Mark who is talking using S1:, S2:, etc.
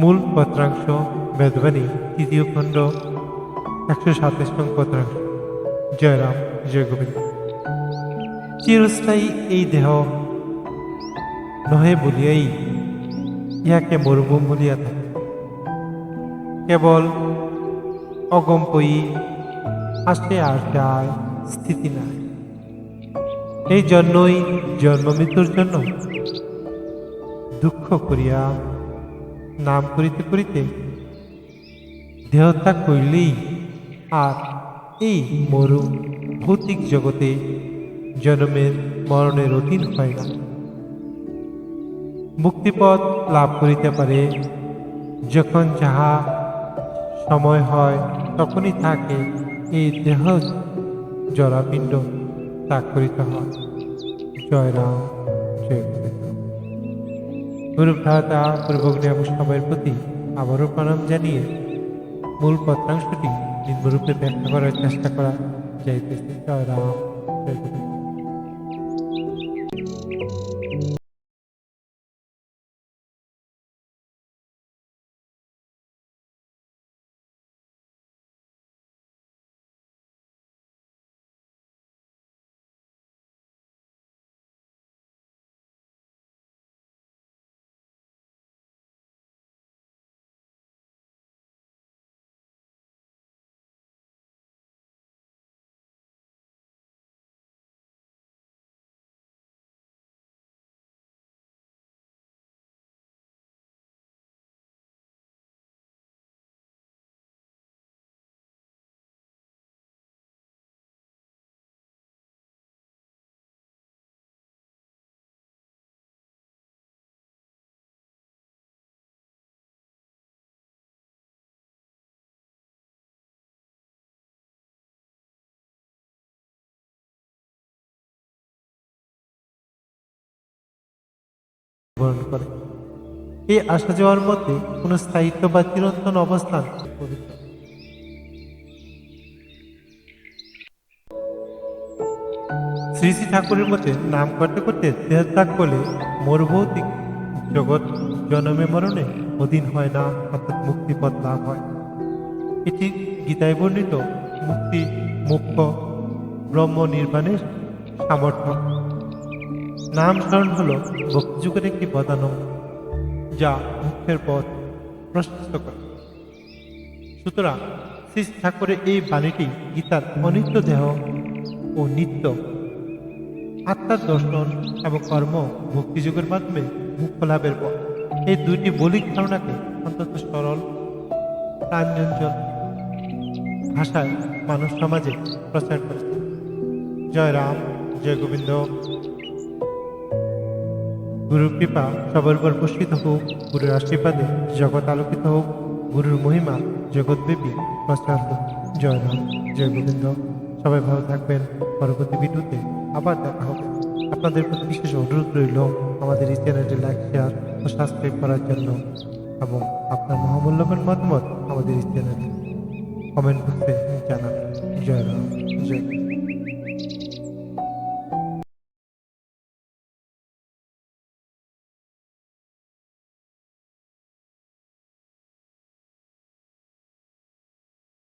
S1: মূল পত্রাংশ বেদবাণী তৃতীয় খণ্ড, একশো সাতাশ নং পত্রাংশ। জয়রাম জয় গোবিন্দ চিরস্থায়ী এই দেহ নহে বলিয়াই ইহাকে মরুভূম বলিয়া থাকে। কেবল অগম্পয়ী আসে আর যায় স্থিতি নাই। এই জন্যই জন্ম মৃত্যুর জন্য দুঃখ করিয়া নাম করিতে করিতে দেহত্যাগ করিলেই আর এই মরু ভৌতিক জগতে জন্মের, মরণের অধীন হয় না। মুক্তিপথ লাভ করিতে পারে, যখন যাহা সময় হয় তখনই থাকে এই দেহ জরাপিণ্ড ত্যাগ করিতে হয়। জয় রাম, জয় গুরু ভ্রাতা পূর্বগ্নি এবং সময়ের প্রতি আবারও প্রণাম জানিয়ে মূল পত্রাংশটি নিম্নরূপে ব্যাখ্যা করার চেষ্টা করা যাইতেছে। রাম। বরণ করে। এই আসা যাওয়ার মধ্যে কোনো স্থায়িত্ব বা চিরন্তন অবস্থান শ্রী শ্রী ঠাকুরের মতে নাম করতে করতে দেহত্যাগ করলে মরভৌতিক জগৎ জন্মে মরণে অধীন হয় না, অর্থাৎ মুক্তিপথ লাভ হয়। এটি গীতায় বর্ণিত মুক্তি, মুখ্য ব্রহ্ম নির্বাণের সামর্থ্য। নাম স্মরণ হল ভক্তিযুগের একটি বদানম যা মুখ্যের পথ প্রশস্ত করে। সুতরাং শ্রী ঠাকুরের এই বাণীটি গীতার অনিত্য দেহ ও নিত্য আত্মার দর্শন এবং কর্ম ভক্তিযুগের মাধ্যমে মুখ্য লাভের পথ। এই দুইটি বলিক ধারণাকে অন্তত সরল প্রাঞ্জল ভাষায় মানব সমাজে প্রচার করেছে জয় রাম, জয় গোবিন্দ। গুরুর কৃপা সবার উপর বর্ষিত হোক, গুরুর আশীর্বাদে জগৎ আলোকিত হোক, গুরুর মহিমা প্রচার হোক। জয় রাম, জয় গোবিন্দ। সবাই ভালো থাকবেন। পরবর্তী ভিডিওতে আবার দেখা হবে। আপনাদের প্রতি বিশেষ অনুরোধ রইল আমাদের এই চ্যানেলটি লাইক, শেয়ার ও সাবস্ক্রাইব করার জন্য এবং আপনার মহামূল্যবান মতামত আমাদের এই চ্যানেলে কমেন্ট বক্সে জানান। জয় রাম, জয়।